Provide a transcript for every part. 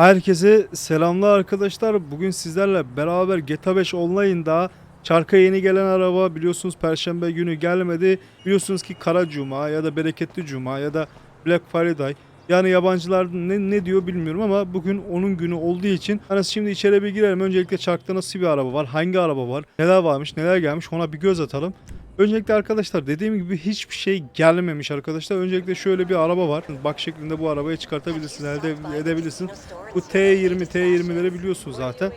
Herkese selamlar arkadaşlar. Bugün sizlerle beraber GTA 5 Online'da çarka yeni gelen araba biliyorsunuz Perşembe günü gelmedi. Biliyorsunuz ki Kara Cuma ya da Bereketli Cuma ya da Black Friday. Yani yabancılar ne, ne diyor bilmiyorum ama bugün onun günü olduğu için hani şimdi içeri bir girelim. Öncelikle çarkta nasıl bir araba var? Hangi araba var? Neler varmış? Neler gelmiş? Ona bir göz atalım. Öncelikle arkadaşlar dediğim gibi hiçbir şey gelmemiş arkadaşlar. Öncelikle şöyle bir araba var. Bak şeklinde bu arabayı çıkartabilirsiniz, elde edebilirsiniz. Bu T20, T20'leri biliyorsunuz zaten.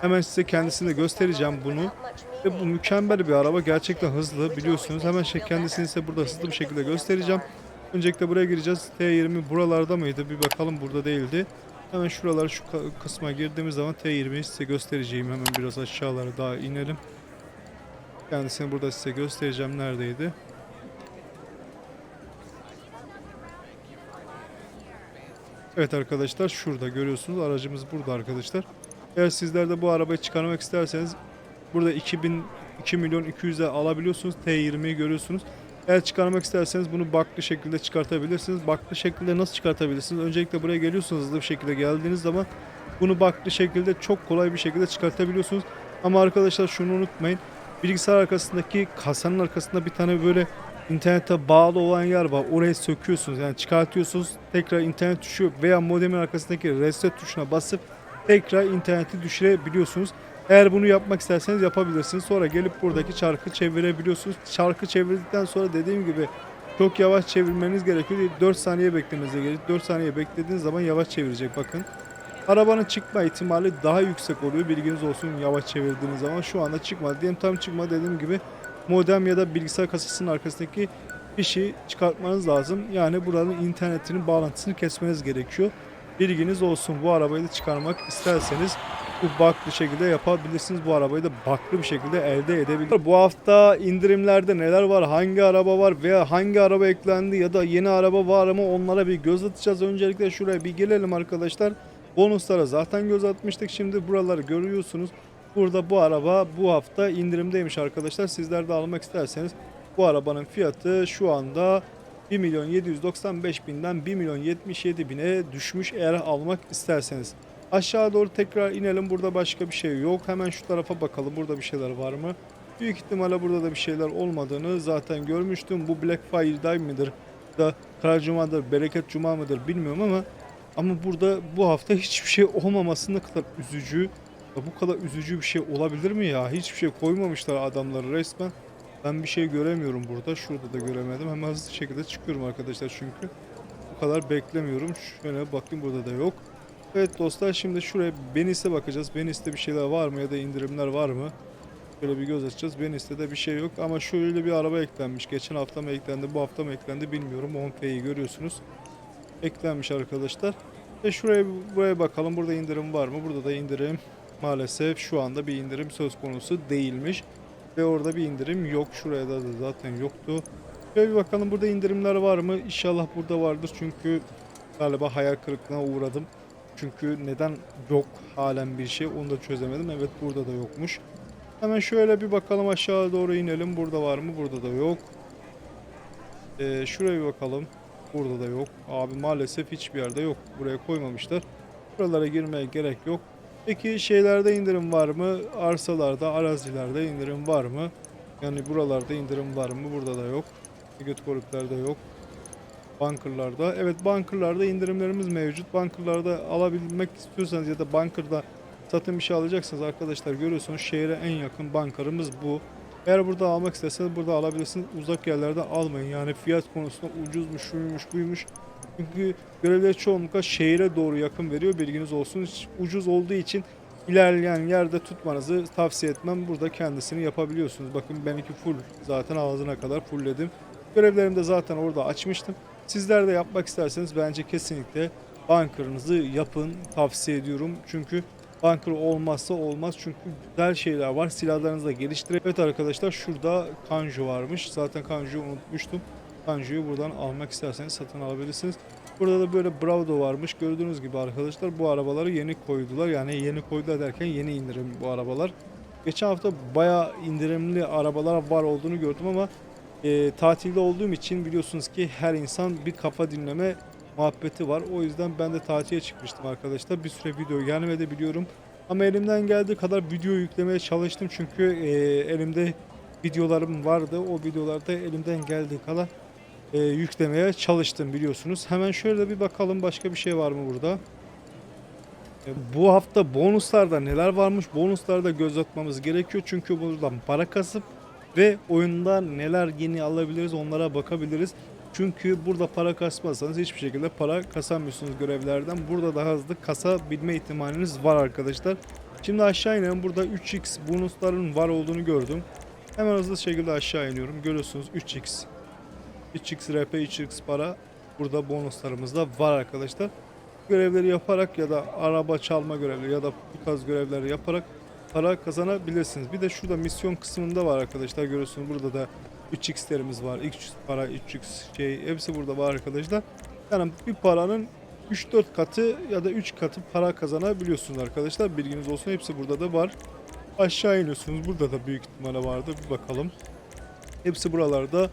Hemen size kendisini de göstereceğim bunu. Ve bu mükemmel bir araba. Gerçekten hızlı biliyorsunuz. Hemen şey kendisini size burada hızlı bir şekilde göstereceğim. Öncelikle buraya gireceğiz. T20 buralarda mıydı? Bir bakalım burada değildi. Hemen şuralar şu kısma girdiğimiz zaman T20'yi size göstereceğim. Hemen biraz aşağılara daha inelim. Kendisini burada size göstereceğim. Neredeydi? Evet arkadaşlar şurada görüyorsunuz. Aracımız burada arkadaşlar. Eğer sizler de bu arabayı çıkarmak isterseniz burada 2000 2 milyon 200'e alabiliyorsunuz. T20'yi görüyorsunuz. Eğer çıkarmak isterseniz bunu baklı şekilde çıkartabilirsiniz. Baklı şekilde nasıl çıkartabilirsiniz? Öncelikle buraya geliyorsunuz hızlı bir şekilde geldiğiniz zaman bunu baklı şekilde çok kolay bir şekilde çıkartabiliyorsunuz. Ama arkadaşlar şunu unutmayın. Bilgisayar arkasındaki kasanın arkasında bir tane böyle internete bağlı olan yer var. Orayı söküyorsunuz yani çıkartıyorsunuz. Tekrar internet düşüyor veya modemin arkasındaki reset tuşuna basıp tekrar interneti düşürebiliyorsunuz. Eğer bunu yapmak isterseniz yapabilirsiniz. Sonra gelip buradaki çarkı çevirebiliyorsunuz. Çarkı çevirdikten sonra dediğim gibi çok yavaş çevirmeniz gerekiyor. 4 saniye beklemeniz gerekiyor. 4 saniye beklediğiniz zaman yavaş çevirecek bakın. Arabanın çıkma ihtimali daha yüksek oluyor. Bilginiz olsun yavaş çevirdiğiniz zaman. Şu anda çıkmadı. Diyelim tam çıkma dediğim gibi modem ya da bilgisayar kasasının arkasındaki fişi çıkartmanız lazım. Yani buranın internetinin bağlantısını kesmeniz gerekiyor. Bilginiz olsun bu arabayı da çıkarmak isterseniz bu baklı şekilde yapabilirsiniz. Bu arabayı da baklı bir şekilde elde edebilirsiniz. Bu hafta indirimlerde neler var, hangi araba var veya hangi araba eklendi ya da yeni araba var mı onlara bir göz atacağız. Öncelikle şuraya bir gelelim arkadaşlar. Bonuslara zaten göz atmıştık. Şimdi buraları görüyorsunuz. Burada bu araba bu hafta indirimdeymiş arkadaşlar. Sizler de almak isterseniz bu arabanın fiyatı şu anda 1 milyon 795 binden 1 milyon 77 bine düşmüş eğer almak isterseniz. Aşağı doğru tekrar inelim. Burada başka bir şey yok. Hemen şu tarafa bakalım. Burada bir şeyler var mı? Büyük ihtimalle burada da bir şeyler olmadığını zaten görmüştüm. Bu Black Friday midir? Da Kara Cuma'dır, Bereket Cuma mıdır bilmiyorum ama ama burada bu hafta hiçbir şey olmaması ne kadar üzücü. Bu kadar üzücü bir şey olabilir mi ya? Hiçbir şey koymamışlar adamları resmen. Ben bir şey göremiyorum burada. Şurada da göremedim. Hemen hızlı şekilde çıkıyorum arkadaşlar çünkü. Bu kadar beklemiyorum. Şöyle bakayım burada da yok. Evet dostlar şimdi şuraya Benis'e bakacağız. Benis'te bir şeyler var mı ya da indirimler var mı? Şöyle bir göz açacağız. Benis'te de bir şey yok ama şöyle bir araba eklenmiş. Geçen hafta mı eklendi, bu hafta mı eklendi bilmiyorum. 10F'yi görüyorsunuz. Eklenmiş arkadaşlar. Ve şuraya buraya bakalım. Burada indirim var mı? Burada da indirim maalesef şu anda bir indirim söz konusu değilmiş. Ve orada bir indirim yok. Şuraya da zaten yoktu. Şöyle bir bakalım burada indirimler var mı? İnşallah burada vardır çünkü galiba hayal kırıklığına uğradım. Çünkü neden yok halen bir şey onu da çözemedim. Evet burada da yokmuş. Hemen şöyle bir bakalım aşağı doğru inelim. Burada var mı? Burada da yok. Ee, şuraya bir bakalım. Burada da yok. Abi maalesef hiçbir yerde yok. Buraya koymamışlar. Buralara girmeye gerek yok. Peki şeylerde indirim var mı? Arsalarda, arazilerde indirim var mı? Yani buralarda indirim var mı? Burada da yok. Göt koruklarda yok. Bunkerlarda. Evet bunkerlarda indirimlerimiz mevcut. Bunkerlarda alabilmek istiyorsanız ya da bunkerda satın bir şey alacaksınız arkadaşlar görüyorsunuz şehre en yakın bankarımız bu. Eğer burada almak isterseniz burada alabilirsiniz. Uzak yerlerde almayın. Yani fiyat konusunda ucuzmuş, şuymuş, buymuş. Çünkü görevler çoğunlukla şehire doğru yakın veriyor. Bilginiz olsun. Ucuz olduğu için ilerleyen yerde tutmanızı tavsiye etmem. Burada kendisini yapabiliyorsunuz. Bakın benimki full. Zaten ağzına kadar fullledim. Görevlerimi de zaten orada açmıştım. Sizler de yapmak isterseniz bence kesinlikle bunkerınızı yapın tavsiye ediyorum. Çünkü bunker olmazsa olmaz. Çünkü güzel şeyler var. Silahlarınızı da geliştirin. Evet arkadaşlar şurada kanju varmış. Zaten kanjuyu unutmuştum. Kanjuyu buradan almak isterseniz satın alabilirsiniz. Burada da böyle Bravo varmış. Gördüğünüz gibi arkadaşlar bu arabaları yeni koydular. Yani yeni koydular derken yeni indirim bu arabalar. Geçen hafta bayağı indirimli arabalar var olduğunu gördüm ama e, tatilde olduğum için biliyorsunuz ki her insan bir kafa dinleme muhabbeti var. O yüzden ben de tatile çıkmıştım arkadaşlar. Bir süre video gelmedi biliyorum. Ama elimden geldiği kadar video yüklemeye çalıştım. Çünkü e, elimde videolarım vardı. O videolarda elimden geldiği kadar e, yüklemeye çalıştım biliyorsunuz. Hemen şöyle bir bakalım başka bir şey var mı burada? E, Bu hafta bonuslarda neler varmış? Bonuslarda göz atmamız gerekiyor. Çünkü buradan para kasıp ve oyunda neler yeni alabiliriz onlara bakabiliriz. Çünkü burada para kasmazsanız hiçbir şekilde para kasamıyorsunuz görevlerden. Burada daha hızlı kasabilme ihtimaliniz var arkadaşlar. Şimdi aşağı inelim. Burada 3x bonusların var olduğunu gördüm. Hemen hızlı şekilde aşağı iniyorum. Görüyorsunuz 3x. 3x RP, 3x para. Burada bonuslarımız da var arkadaşlar. Görevleri yaparak ya da araba çalma görevleri ya da bu tarz görevleri yaparak para kazanabilirsiniz. Bir de şurada misyon kısmında var arkadaşlar. Görüyorsunuz burada da 3x'lerimiz var. 3x para, 3x şey hepsi burada var arkadaşlar. Yani bir paranın 3-4 katı ya da 3 katı para kazanabiliyorsunuz arkadaşlar. Bilginiz olsun hepsi burada da var. Aşağı iniyorsunuz. Burada da büyük ihtimalle vardı. Bir bakalım. Hepsi buralarda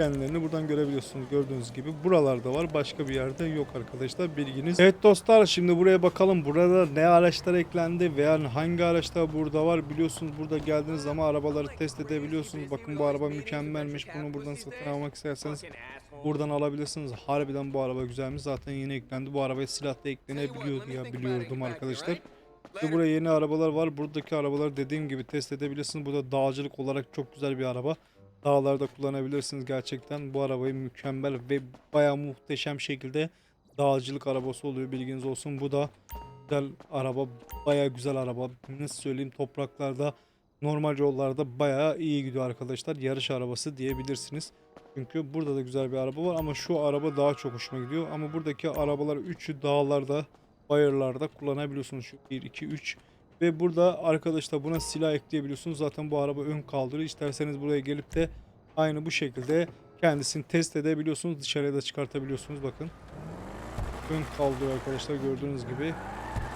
kendilerini buradan görebiliyorsunuz gördüğünüz gibi. Buralarda var. Başka bir yerde yok arkadaşlar. Bilginiz. Evet dostlar şimdi buraya bakalım. Burada ne araçlar eklendi veya hangi araçlar burada var. Biliyorsunuz burada geldiğiniz zaman arabaları test edebiliyorsunuz. Bakın bu araba mükemmelmiş. Bunu buradan satın almak isterseniz buradan alabilirsiniz. Harbiden bu araba güzelmiş. Zaten yeni eklendi. Bu arabaya silah da eklenebiliyordu ya biliyordum arkadaşlar. İşte buraya yeni arabalar var. Buradaki arabaları dediğim gibi test edebilirsiniz. Burada dağcılık olarak çok güzel bir araba. Dağlarda kullanabilirsiniz gerçekten. Bu arabayı mükemmel ve bayağı muhteşem şekilde dağcılık arabası oluyor. Bilginiz olsun. Bu da güzel araba. Bayağı güzel araba. Nasıl söyleyeyim topraklarda normal yollarda bayağı iyi gidiyor arkadaşlar. Yarış arabası diyebilirsiniz. Çünkü burada da güzel bir araba var ama şu araba daha çok hoşuma gidiyor. Ama buradaki arabalar üçü dağlarda, bayırlarda kullanabiliyorsunuz. Şu 1, 2, 3 ve burada arkadaşlar buna silah ekleyebiliyorsunuz. Zaten bu araba ön kaldırıyor. İsterseniz buraya gelip de aynı bu şekilde kendisini test edebiliyorsunuz. Dışarıya da çıkartabiliyorsunuz bakın. Ön kaldırıyor arkadaşlar gördüğünüz gibi.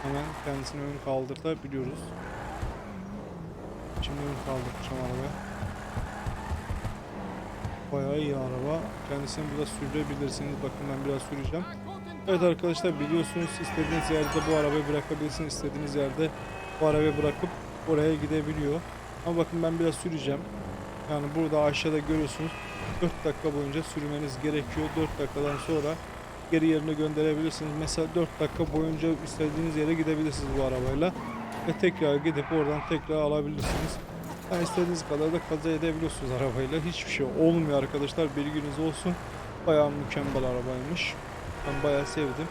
Hemen kendisini ön kaldırtabiliyoruz. Şimdi ön kaldıracağım arabaya. Bayağı iyi araba. Kendisini burada sürebilirsiniz. Bakın ben biraz süreceğim. Evet arkadaşlar biliyorsunuz istediğiniz yerde bu arabayı bırakabilirsiniz. istediğiniz yerde bu arabayı bırakıp oraya gidebiliyor. Ama bakın ben biraz süreceğim. Yani burada aşağıda görüyorsunuz 4 dakika boyunca sürmeniz gerekiyor. 4 dakikadan sonra geri yerine gönderebilirsiniz. Mesela 4 dakika boyunca istediğiniz yere gidebilirsiniz bu arabayla. Ve tekrar gidip oradan tekrar alabilirsiniz. Yani istediğiniz kadar da kaza edebiliyorsunuz arabayla. Hiçbir şey olmuyor arkadaşlar. Bilginiz olsun. Bayağı mükemmel arabaymış. Ben bayağı sevdim.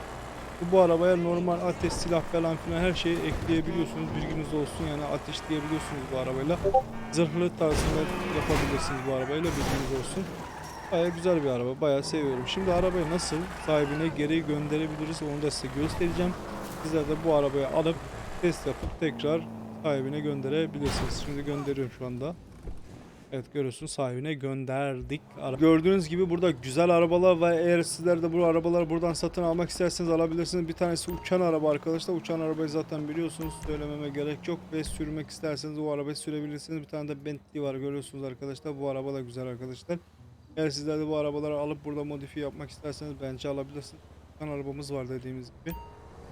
Bu arabaya normal ateş silah falan filan her şeyi ekleyebiliyorsunuz. Bilginiz olsun yani ateşleyebiliyorsunuz bu arabayla. Zırhlı tarzında yapabilirsiniz bu arabayla bilginiz olsun. Baya güzel bir araba. Bayağı seviyorum. Şimdi arabayı nasıl sahibine geri gönderebiliriz onu da size göstereceğim. Sizler de bu arabayı alıp test yapıp tekrar sahibine gönderebilirsiniz. Şimdi gönderiyorum şu anda. Evet görüyorsunuz sahibine gönderdik. Gördüğünüz gibi burada güzel arabalar var. Eğer sizler de bu arabaları buradan satın almak isterseniz alabilirsiniz. Bir tanesi uçan araba arkadaşlar. Uçan arabayı zaten biliyorsunuz. Söylememe gerek yok. Ve sürmek isterseniz o arabayı sürebilirsiniz. Bir tane de Bentley var görüyorsunuz arkadaşlar. Bu araba da güzel arkadaşlar. Eğer sizler de bu arabaları alıp burada modifiye yapmak isterseniz bence alabilirsiniz. Uçan arabamız var dediğimiz gibi.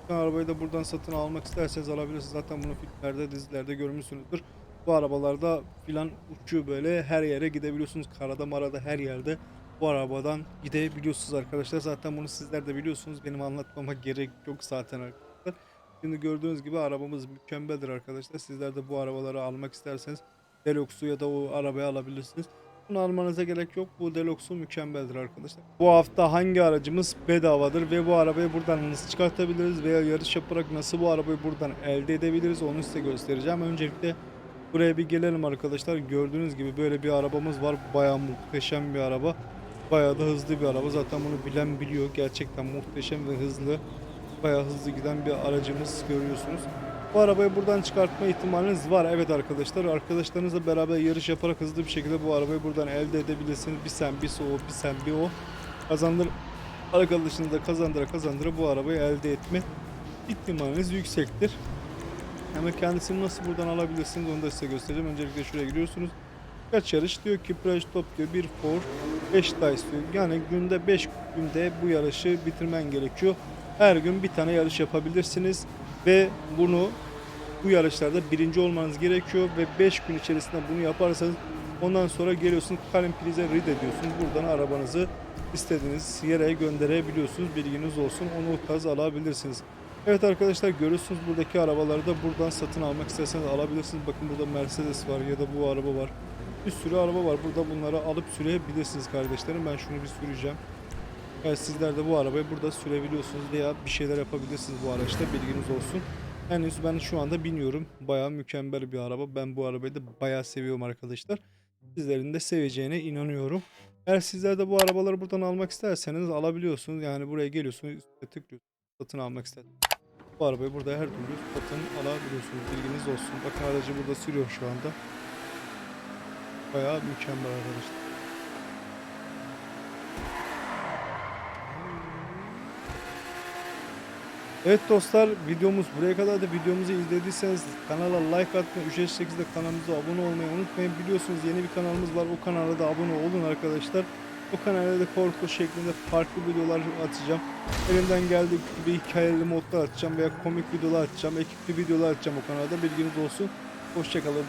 Uçan arabayı da buradan satın almak isterseniz alabilirsiniz. Zaten bunu filmlerde, dizilerde görmüşsünüzdür. Bu arabalarda filan uçuyor böyle her yere gidebiliyorsunuz. Karada marada her yerde bu arabadan gidebiliyorsunuz arkadaşlar. Zaten bunu sizler de biliyorsunuz. Benim anlatmama gerek yok zaten arkadaşlar. Şimdi gördüğünüz gibi arabamız mükemmeldir arkadaşlar. Sizler de bu arabaları almak isterseniz Deluxe'u ya da o arabayı alabilirsiniz. Bunu almanıza gerek yok. Bu Deluxe'u mükemmeldir arkadaşlar. Bu hafta hangi aracımız bedavadır ve bu arabayı buradan nasıl çıkartabiliriz veya yarış yaparak nasıl bu arabayı buradan elde edebiliriz onu size göstereceğim. Öncelikle Buraya bir gelelim arkadaşlar. Gördüğünüz gibi böyle bir arabamız var. Bayağı muhteşem bir araba. Bayağı da hızlı bir araba. Zaten bunu bilen biliyor. Gerçekten muhteşem ve hızlı. Bayağı hızlı giden bir aracımız görüyorsunuz. Bu arabayı buradan çıkartma ihtimaliniz var. Evet arkadaşlar. Arkadaşlarınızla beraber yarış yaparak hızlı bir şekilde bu arabayı buradan elde edebilirsiniz. Bir sen bir o, bir sen bir o. Kazandır arkadaşınızla kazandıra kazandıra bu arabayı elde etme ihtimaliniz yüksektir. Hemen kendisini nasıl buradan alabilirsiniz onu da size göstereceğim. Öncelikle şuraya giriyorsunuz. Kaç yarış diyor ki Price Top diyor 1 for 5 dice diyor. Yani günde 5 günde bu yarışı bitirmen gerekiyor. Her gün bir tane yarış yapabilirsiniz ve bunu bu yarışlarda birinci olmanız gerekiyor ve 5 gün içerisinde bunu yaparsanız ondan sonra geliyorsunuz Kalim Prize rid ediyorsunuz. Buradan arabanızı istediğiniz yere gönderebiliyorsunuz. Bilginiz olsun. Onu o tarz alabilirsiniz. Evet arkadaşlar görüyorsunuz buradaki arabaları da buradan satın almak isterseniz alabilirsiniz. Bakın burada Mercedes var ya da bu araba var. Bir sürü araba var. Burada bunları alıp sürebilirsiniz kardeşlerim. Ben şunu bir süreceğim. Evet sizler de bu arabayı burada sürebiliyorsunuz veya bir şeyler yapabilirsiniz bu araçta bilginiz olsun. Henüz ben şu anda biniyorum. Bayağı mükemmel bir araba. Ben bu arabayı da bayağı seviyorum arkadaşlar. Sizlerin de seveceğine inanıyorum. Eğer sizler de bu arabaları buradan almak isterseniz alabiliyorsunuz. Yani buraya geliyorsunuz, tıklıyorsunuz. Satın almak istedim. Bu arabayı burada her türlü satın alabiliyorsunuz. Bilginiz olsun. Bakın aracı burada sürüyor şu anda. Bayağı mükemmel arkadaşlar. Evet dostlar videomuz buraya kadar da videomuzu izlediyseniz kanala like atmayı, ücretsiz şekilde kanalımıza abone olmayı unutmayın. Biliyorsunuz yeni bir kanalımız var. O kanala da abone olun arkadaşlar. O kanalda da korku şeklinde farklı videolar atacağım. Elimden geldiği gibi hikayeli modlar atacağım veya komik videolar atacağım. Ekipli videolar atacağım o kanalda. Bilginiz olsun. Hoşçakalın.